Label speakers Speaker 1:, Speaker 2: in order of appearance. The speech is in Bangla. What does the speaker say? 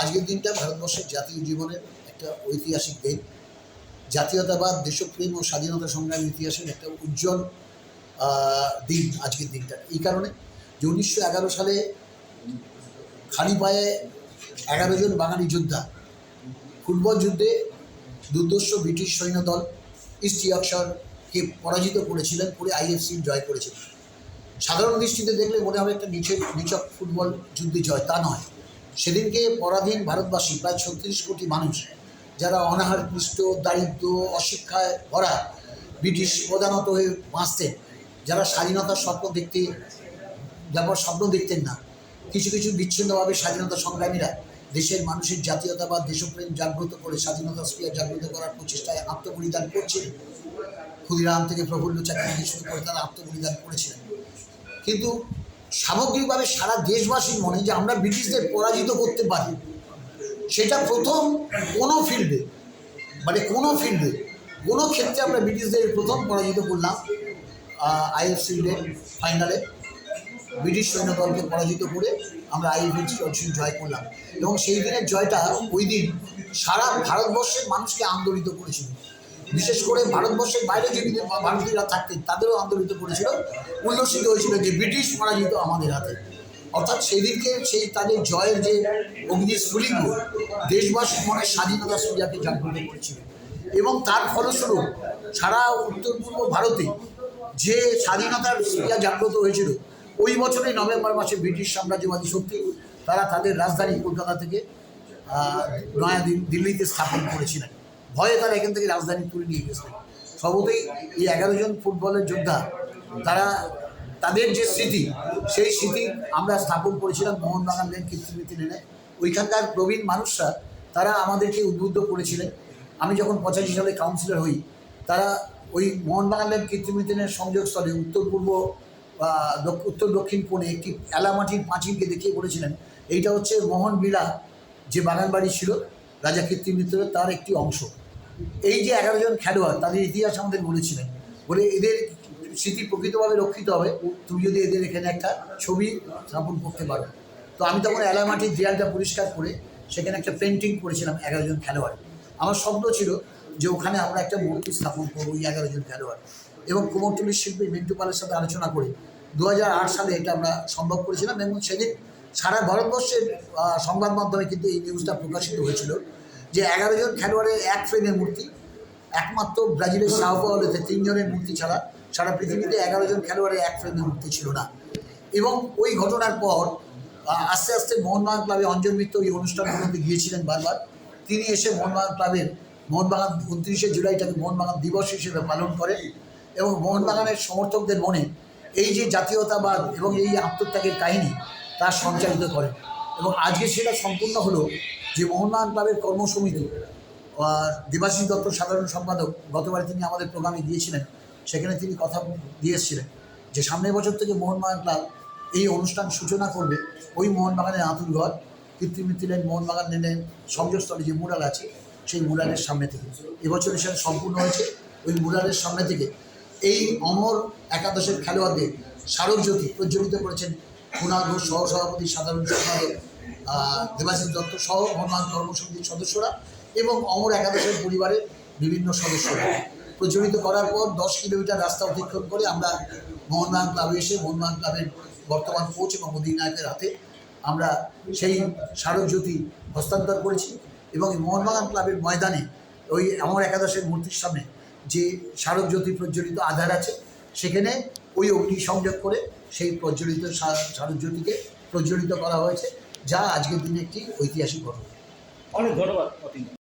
Speaker 1: আজকের দিনটা ভারতবর্ষের জাতীয় জীবনের একটা ঐতিহাসিক দিন। জাতীয়তাবাদ, দেশপ্রেম ও স্বাধীনতা সংগ্রামের ইতিহাসের একটা উজ্জ্বল দিন আজকের দিনটা। এই কারণে যে উনিশশো এগারো সালে খালি পায়ে এগারো জন বাঙালি যোদ্ধা ফুটবল যুদ্ধে দুর্দর্শ ব্রিটিশ সৈন্যদল ইস্ট ইয়র্কশায়ারকে পরাজিত করেছিলেন, করে আইএফসি জয় করেছিলেন সাধারণ দৃষ্টিতে দেখলে মনে হবে একটা নিচের, নিচক ফুটবল যুদ্ধে জয়। তা নয়। সেদিনকে পরাধীন ভারতবাসী প্রায় ছত্রিশ কোটি মানুষ, যারা অনাহার পৃষ্ঠ দারিদ্র, অশিক্ষায় ভরা ব্রিটিশ প্রধানত হয়ে বাঁচতেন, যারা স্বাধীনতার স্বপ্ন দেখতে যাবার স্বপ্ন দেখতেন না, কিছু কিছু বিচ্ছিন্নভাবে স্বাধীনতা সংগ্রামীরা দেশের মানুষের জাতীয়তাবাদ দেশপ্রেম জাগ্রত করে স্বাধীনতা স্প্রিয়া জাগ্রত করার প্রচেষ্টায় আত্মবলিদান করছিলেন। ক্ষুদিরাম থেকে প্রফুল্ল চাকরি শুরু করে তারা আত্মবলিদান করেছিলেন। কিন্তু সামগ্রিকভাবে সারা দেশবাসীর মনে যে আমরা ব্রিটিশদের পরাজিত করতে পারি। সেটা প্রথম কোনো ফিল্ডে মানে কোনো ফিল্ডে কোনো ক্ষেত্রে আমরা ব্রিটিশদের প্রথম পরাজিত করলাম আইএফসি ফাইনালে ব্রিটিশ সৈন্যদলকে পরাজিত করে আমরা আইএফএফসি জয় করলাম। এবং সেই দিনের জয়টা ওই দিন সারা ভারতবর্ষের মানুষকে আন্দোলিত করেছিল। বিশেষ করে ভারতবর্ষের বাইরে যে ভারতীয়রা থাকতেন, তাদেরও আন্দোলিত করেছিল, উল্লসিত হয়েছিল যে ব্রিটিশ পরাজিত আমাদের হাতে। অর্থাৎ সেই দিনকে সেই তাদের জয়ের যে অগ্নি স্ফুলিঙ্গ দেশবাসীর মনে স্বাধীনতা সুবিধাকে জাগ্রত করেছিল। এবং তার ফলস্বরূপ সারা উত্তর পূর্ব ভারতে যে স্বাধীনতার সুবিধা জাগ্রত হয়েছিল, ওই বছরই নভেম্বর মাসে ব্রিটিশ সাম্রাজ্যবাদী শক্তি তারা তাদের রাজধানী কলকাতা থেকে নয়া দিল্লিতে স্থাপন করেছিলেন। ভয়ে তারা এখান থেকে রাজধানী তুলে নিয়ে গেছিলেন সবতেই এই এগারো জন ফুটবলের যোদ্ধা, তারা তাদের যে স্মৃতি, সেই স্মৃতি আমরা স্থাপন করেছিলাম মোহনবাগান লেন কীর্তিমৃতি লেনে। ওইখানকার প্রবীণ মানুষরা, তারা আমাদেরকে উদ্বুদ্ধ করেছিলেন। আমি যখন পঁচাশি সালে কাউন্সিলর হই, তারা ওই মোহনবাগান লেন কীর্তিমৃতি লেনের সংযোগস্থলে উত্তর পূর্ব উত্তর দক্ষিণ কোণে একটি এলামাটির পাঁচিলকে দেখিয়ে বলেছিলেন, এইটা হচ্ছে মোহন বিলা যে বাগান বাড়ি ছিল। রাজা কীর্তিমিত্রের তার একটি অংশ। এই যে এগারো জন খেলোয়াড়, তাদের ইতিহাস আমাদের বলেছিলেন। বলে এদের স্মৃতি প্রকৃতভাবে রক্ষিত হবে। তুমি যদি এদের এখানে একটা ছবি স্থাপন করতে পারো। তো আমি তখন এলামাটির দেয়ালটা পরিষ্কার করে সেখানে একটা পেন্টিং করেছিলাম এগারো জন খেলোয়াড়। আমার স্বপ্ন ছিল যে ওখানে আমরা একটা মূর্তি স্থাপন করব ওই এগারো জন খেলোয়াড়। এবং কুমোরটুলির শিল্পী মিন্টু পালের সাথে আলোচনা করে দু হাজার আট সালে এটা আমরা সম্ভব করেছিলাম এবং সেদিন সারা ভারতবর্ষের সংবাদ মাধ্যমে কিন্তু এই নিউজটা প্রকাশিত হয়েছিল যে এগারো জন খেলোয়াড়ের এক ফ্রেমের মূর্তি, একমাত্র ব্রাজিলের সাও তিনজনের মূর্তি ছাড়া সারা পৃথিবীতে এগারো জন খেলোয়াড়ের এক ফ্রেমের মূর্তি ছিল না। এবং ওই ঘটনার পর আস্তে আস্তে মোহনবাগান ক্লাবে অঞ্জন মিত্র এই অনুষ্ঠানগুলোতে গিয়েছিলেন বারবার। তিনি এসে মোহনবাগান ক্লাবের মোহনবাগান উনত্রিশে জুলাইটাকে মোহনবাগান দিবস হিসেবে পালন করেন এবং মোহনবাগানের সমর্থকদের মনে এই যে জাতীয়তাবাদ এবং এই আত্মত্যাগের কাহিনী তা সঞ্চালিত করেন এবং আজকে সেটা সম্পূর্ণ হলো যে মোহনবাগান ক্লাবের কর্মসমিতি দেবাশিস দত্ত সাধারণ সম্পাদক, গতবার তিনি আমাদের প্রোগ্রামে দিয়েছিলেন সেখানে তিনি কথা দিয়ে এসেছিলেন যে সামনের বছর থেকে মোহনবাগান ক্লাব এই অনুষ্ঠান সূচনা করবে। ওই মোহনবাগানের আতুল ঘর কৃত্রিমিত্রি লেন, মোহনবাগান লেনের সংযোগস্থলে যে মুরাল আছে, সেই মুরালের সামনে থেকে। এবছর সেটা সম্পূর্ণ হয়েছে ওই মুরালের সামনে থেকে। এই অমর একাদশের খেলোয়াড়দের স্মারকজ্যোতি প্রজ্বলিত করেছেন কুণাল ঘোষ সহসভাপতি সাধারণ সম্পাদক দেবাশিস দত্ত সহ মোহনবাগান কর্মসমিতির সদস্যরা এবং অমর একাদশের পরিবারের বিভিন্ন সদস্যরা। প্রজ্বলিত করার পর দশ কিলোমিটার রাস্তা অতিক্রম করে আমরা মোহনবাগান ক্লাবে এসে মোহনবাগান ক্লাবের বর্তমান কোচ এবং অধিনায়কের হাতে আমরা সেই স্মারকজ্যোতি হস্তান্তর করেছি এবং এই মোহনবাগান ক্লাবের ময়দানে ওই অমর একাদশের মূর্তির সামনে যে স্মারকজ্যোতি প্রজ্বলিত আধার আছে, সেখানে ওই অগ্নি সংযোগ করে সেই প্রজ্বলিত স্মা- প্রজ্বলিত করা হয়েছে, যা আজকের দিনে একটি ঐতিহাসিক ঘটনা।
Speaker 2: অনেক ধন্যবাদ